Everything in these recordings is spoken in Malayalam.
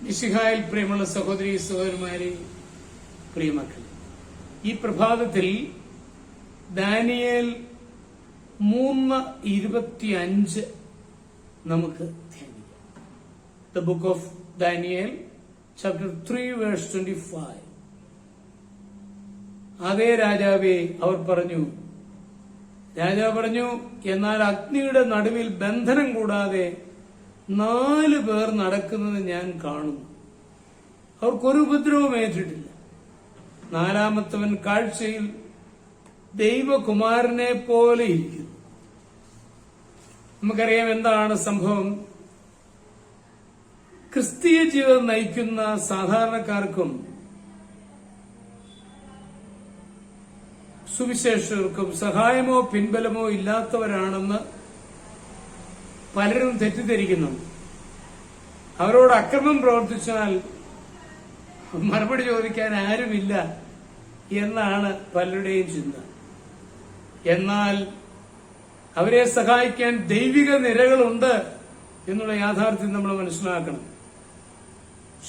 മിശിഹായിൽ പ്രിയമുള്ള സഹോദരി സഹോദരന്മാരെ പ്രിയമക്കൾ ഈ പ്രഭാതത്തിൽ ദാനിയേൽ മൂന്ന് ഇരുപത്തിയഞ്ച് നമുക്ക് ധ്യാനിക്കാം. The book of Daniel chapter three verse twenty five അതേ രാജാവെ അവർ പറഞ്ഞു രാജാവ് പറഞ്ഞു എന്നാൽ അഗ്നിയുടെ നടുവിൽ ബന്ധനം കൂടാതെ നാല് പേർ നടക്കുന്നത് ഞാൻ കാണുന്നു. അവർക്കൊരു ഉപദ്രവം ഏറ്റിട്ടില്ല. നാലാമത്തവൻ കാഴ്ചയിൽ ദൈവകുമാരനെ പോലെ ഇരിക്കുന്നു. നമുക്കറിയാം എന്താണ് സംഭവം? ക്രിസ്തീയ ജീവിതം നയിക്കുന്ന സാധാരണക്കാർക്കും സുവിശേഷകർക്കും സഹായമോ പിൻബലമോ ഇല്ലാത്തവരാണെന്ന് പലരും തെറ്റിദ്ധരിക്കുന്നു. അവരോട് അക്രമം പ്രവർത്തിച്ചാൽ മറുപടി ചോദിക്കാൻ ആരുമില്ല എന്നാണ് പലരുടെയും ചിന്ത. എന്നാൽ അവരെ സഹായിക്കാൻ ദൈവിക നിരകളുണ്ട് എന്നുള്ള യാഥാർത്ഥ്യം നമ്മൾ മനസ്സിലാക്കണം.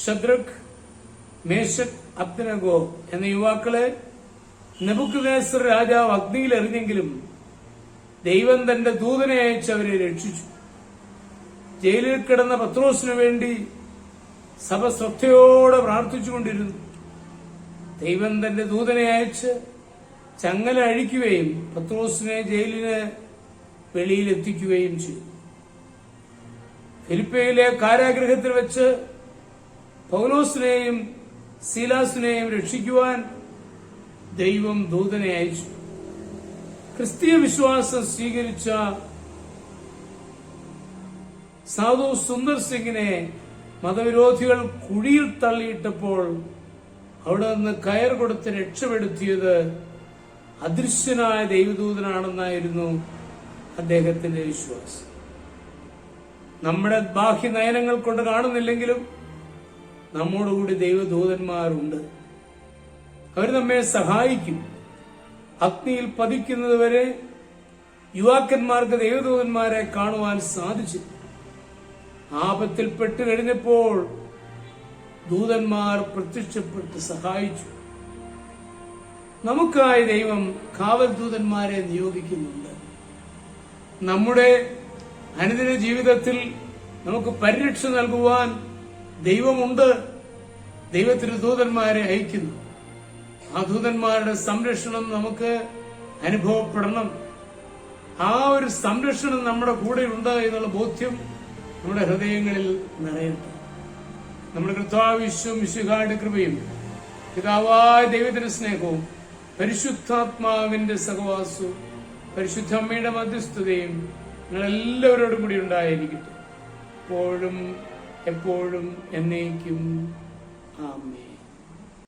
ഷദ്രക് മേശക് അബ്ദനഗോ എന്ന യുവാക്കളെ നെബുക്കുനേസർ രാജാവ് അഗ്നിയിൽ എറിഞ്ഞെങ്കിലും ദൈവം തന്റെ ദൂതനെ അയച്ച് അവരെ രക്ഷിച്ചു. ജയിലിൽ കിടന്ന പത്രോസിനു വേണ്ടി സഭ ശ്രദ്ധയോടെ പ്രാർത്ഥിച്ചുകൊണ്ടിരുന്നു. ദൈവം തന്റെ ദൂതനെ അയച്ച് ചങ്ങല അഴിക്കുകയും പത്രോസിനെ ജയിലിന് വെളിയിലെത്തിക്കുകയും ചെയ്തു. ഫിലിപ്പയിലെ കാരാഗ്രഹത്തിൽ വെച്ച് പൗലോസിനെയും സീലാസിനെയും രക്ഷിക്കുവാൻ ദൈവം ദൂതനെ അയച്ചു. ക്രിസ്തീയ വിശ്വാസം സ്വീകരിച്ച സാധു സുന്ദർ സിംഗിനെ മതവിരോധികൾ കുഴിയിൽ തള്ളിയിട്ടപ്പോൾ അവിടെ നിന്ന് കയർ കൊടുത്ത് രക്ഷപ്പെടുത്തിയത് അദൃശ്യനായ ദൈവദൂതനാണെന്നായിരുന്നു അദ്ദേഹത്തിന്റെ വിശ്വാസം. നമ്മുടെ ബാഹ്യ നയനങ്ങൾ കൊണ്ട് കാണുന്നില്ലെങ്കിലും നമ്മോടുകൂടി ദൈവദൂതന്മാരുണ്ട്. അവർ നമ്മെ സഹായിക്കും. അഗ്നിയിൽ പതിക്കുന്നതുവരെ യുവാക്കന്മാർക്ക് ദൈവദൂതന്മാരെ കാണുവാൻ സാധിച്ചു ആപത്തിൽപ്പെട്ട് കഴിഞ്ഞപ്പോൾ ദൂതന്മാർ പ്രത്യക്ഷപ്പെട്ട് സഹായിച്ചു. നമുക്കായി ദൈവം കാവൽ ദൂതന്മാരെ നിയോഗിക്കുന്നുണ്ട്. നമ്മുടെ അനുദിന ജീവിതത്തിൽ നമുക്ക് പരിരക്ഷ നൽകുവാൻ ദൈവമുണ്ട്. ദൈവത്തിന് ദൂതന്മാരെ അയക്കുന്നു. ആ ദൂതന്മാരുടെ സംരക്ഷണം നമുക്ക് അനുഭവപ്പെടണം. ആ ഒരു സംരക്ഷണം നമ്മുടെ കൂടെ ഉണ്ട് എന്നുള്ള ബോധ്യം നമ്മുടെ ഹൃദയങ്ങളിൽ നിറയട്ടെ. നമ്മുടെ കർത്താവിശ്വം വിശുഖാട് കൃപയും പിതാവായ ദൈവത്തിന്റെ സ്നേഹവും പരിശുദ്ധാത്മാവിന്റെ സഹവാസവും പരിശുദ്ധ അമ്മയുടെ മധ്യസ്ഥതയും നിങ്ങളെല്ലാവരോടും കൂടി ഉണ്ടായിരിക്കട്ടെ. എപ്പോഴും എപ്പോഴും എന്നേക്കും. ആമേ